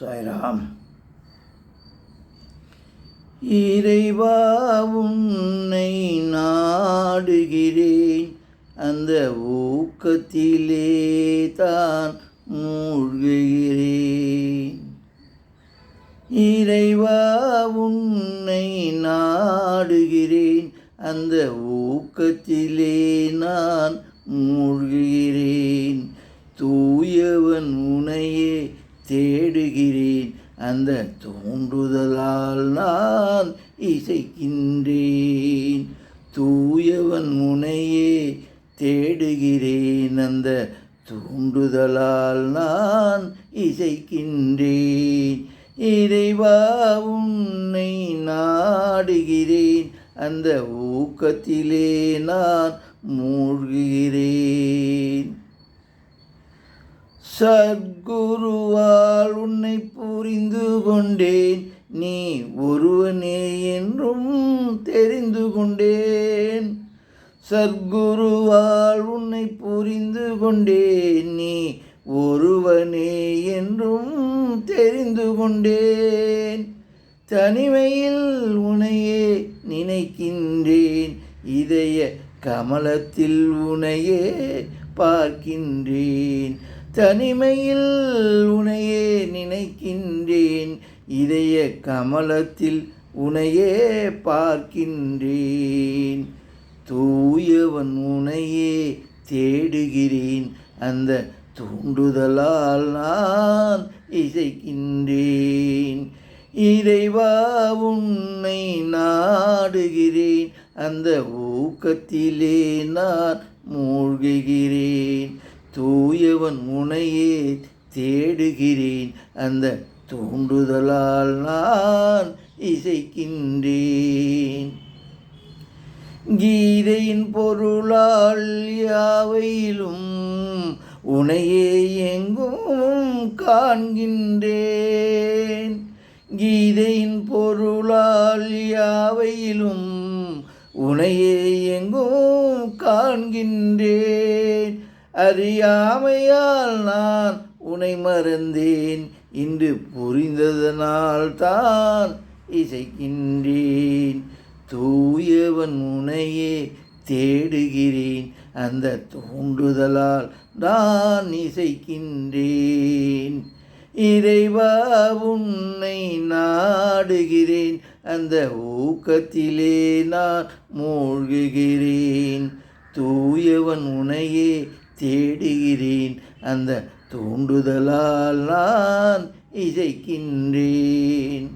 சாய்ராம். இறைவா உன்னை நாடுகிறேன். அந்த ஊக்கத்திலே தான் மூழ்குகிறேன். இறைவா உன்னை நாடுகிறேன். அந்த ஊக்கத்திலே நான் மூழ்குகிறேன். தூயவன் உனையே தேடுகிறேன். அந்த தோன்றுதலால் நான் இசைக்கின்றேன். தூயவன் முனையே தேடுகிறேன். அந்த தூண்டுதலால் நான் இசைக்கின்றேன். இறைவா உன்னை நாடுகிறேன். அந்த ஊக்கத்திலே நான் மூழ்குகிறேன். சத்குருவா உன்னை புரிந்து கொண்டேன். நீ ஒருவனே என்றும் தெரிந்து கொண்டேன். சத்குருவால் உன்னை புரிந்து கொண்டேன். நீ ஒருவனே என்றும் தெரிந்து கொண்டேன். தனிமையில் உனையே நினைக்கின்றேன். இதய கமலத்தில் உனையே பார்க்கின்றேன். தனிமையில் உனையே நினைக்கின்றேன். இதய கமலத்தில் உனையே பார்க்கின்றேன். தூயவன் உனையே தேடுகிறேன். அந்த தூண்டுதலால் நான் இசைக்கின்றேன். இறைவா உன்னை நாடுகிறேன். அந்த ஊக்கத்திலே நான் மூழ்குகிறேன். தூயவன் முனையே தேடுகிறேன். அந்த தூண்டுதலால் நான் இசைக்கின்றேன். கீதையின் பொருளால் யாவையிலும் உனையே எங்கும் காண்கின்றேன். கீதையின் பொருளால் யாவையிலும் உனையே எங்கும் காண்கின்றேன். அறியாமையால் நான் உனை மறந்தேன். இன்று புரிந்ததனால் தான் இசைக்கின்றேன். தூயவன் உனையே தேடுகிறேன். அந்த தூண்டுதலால் நான் இசைக்கின்றேன். இறைவா உன்னை நாடுகிறேன். அந்த ஊக்கத்திலே நான் மூழ்குகிறேன். தூயவன் உனையே தேடுகிறேன். அந்த தூண்டுதலால் நான் இசைக்கின்றேன்.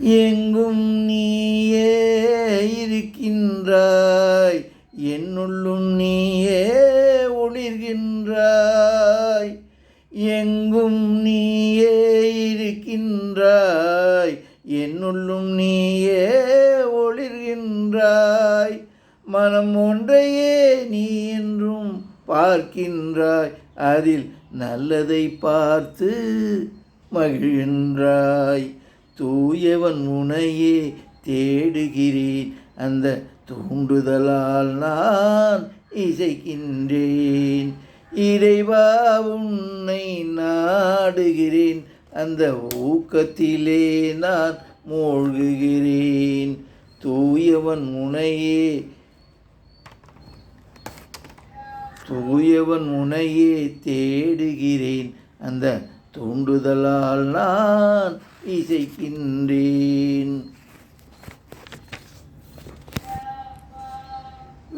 எங்கும் நீயே இருக்கின்றாய். என்னுள்ளும் நீயே ஒளிர்கின்றாய். எங்கும் நீயே இருக்கின்றாய். என்னுள்ளும் நீயே ஒளிர்கின்றாய். மனம் ஒன்றையே நீ என்றும் பார்க்கின்றாய். அதில் நல்லதை பார்த்து மகிழ்கின்றாய். தூயவன் உனையே தேடுகிறேன். அந்த தூண்டுதலால் நான் இசைக்கின்றேன். இறைவா உன்னை நாடுகிறேன். அந்த ஊக்கத்திலே நான் மூழ்குகிறேன். தூயவன் உனையே தூயவன் உனையே தேடுகிறேன். அந்த தூண்டுதலால் நான் இசைக்கின்றேன்.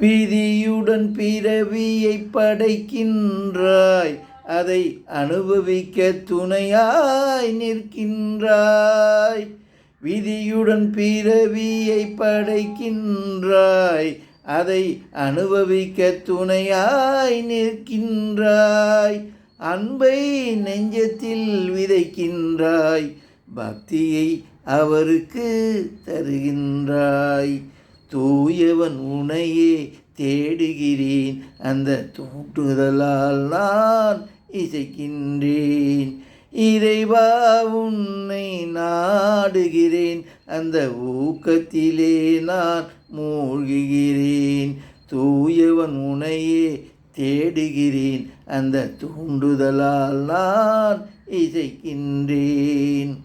விதியுடன் பிறவியை படைக்கின்றாய். அதை அனுபவிக்க துணையாய் நிற்கின்றாய். விதியுடன் பிறவியை படைக்கின்றாய். அதை அனுபவிக்க துணையாய் நிற்கின்றாய். அன்பை நெஞ்சத்தில் விதைக்கின்றாய். பக்தியை அவருக்கு தருகின்றாய். தூயவன் உனையே தேடுகிறேன். அந்த தூண்டுதலால் நான் இசைக்கின்றேன். இறைவா உன்னை நாடுகிறேன். அந்த ஊக்கத்திலே நான் மூழ்குகிறேன். தூயவன் உனையே தேடுகிறேன். அந்த தூண்டுதலால் நான் இசைக்கின்றேன்.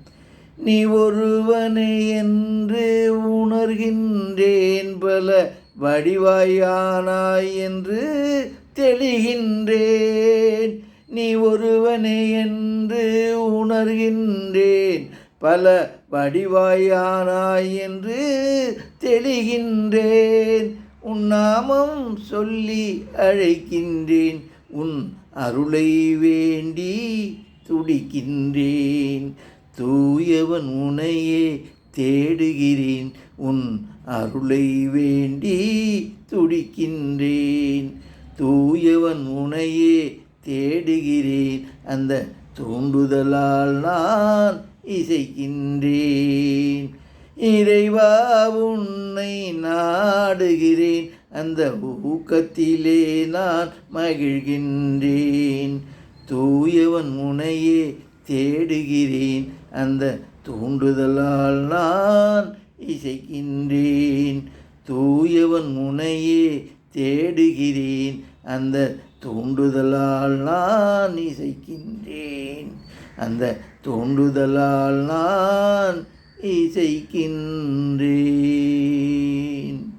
நீ ஒருவனே என்று உணர்கின்றேன். பல வடிவாயானாய் என்று தெளிகின்றேன். நீ ஒருவனே என்று உணர்கின்றேன். பல வடிவாயானாய் என்று தெளிகின்றேன். உன் நாமம் சொல்லி அழைக்கின்றேன். உன் அருளை வேண்டி துடிக்கின்றேன். தூயவன் உனையே தேடுகிறேன். உன் அருளை வேண்டி துடிக்கின்றேன். தூயவன் உனையே தேடுகிறேன். அந்த தூண்டுதலால் நான் இசைக்கின்றேன். இறைவா உன்னை நாடுகிறேன். அந்த ஊக்கத்திலே நான் மகிழ்கின்றேன். தூயவன் முனையே தேடுகிறேன். அந்த தூண்டுதலால் நான் இசைக்கின்றேன். தூயவன் முனையே தேடுகிறேன். அந்த தூண்டுதலால் நான் இசைக்கின்றேன். அந்த தூண்டுதலால் நான் இசைக்கின்றேன்.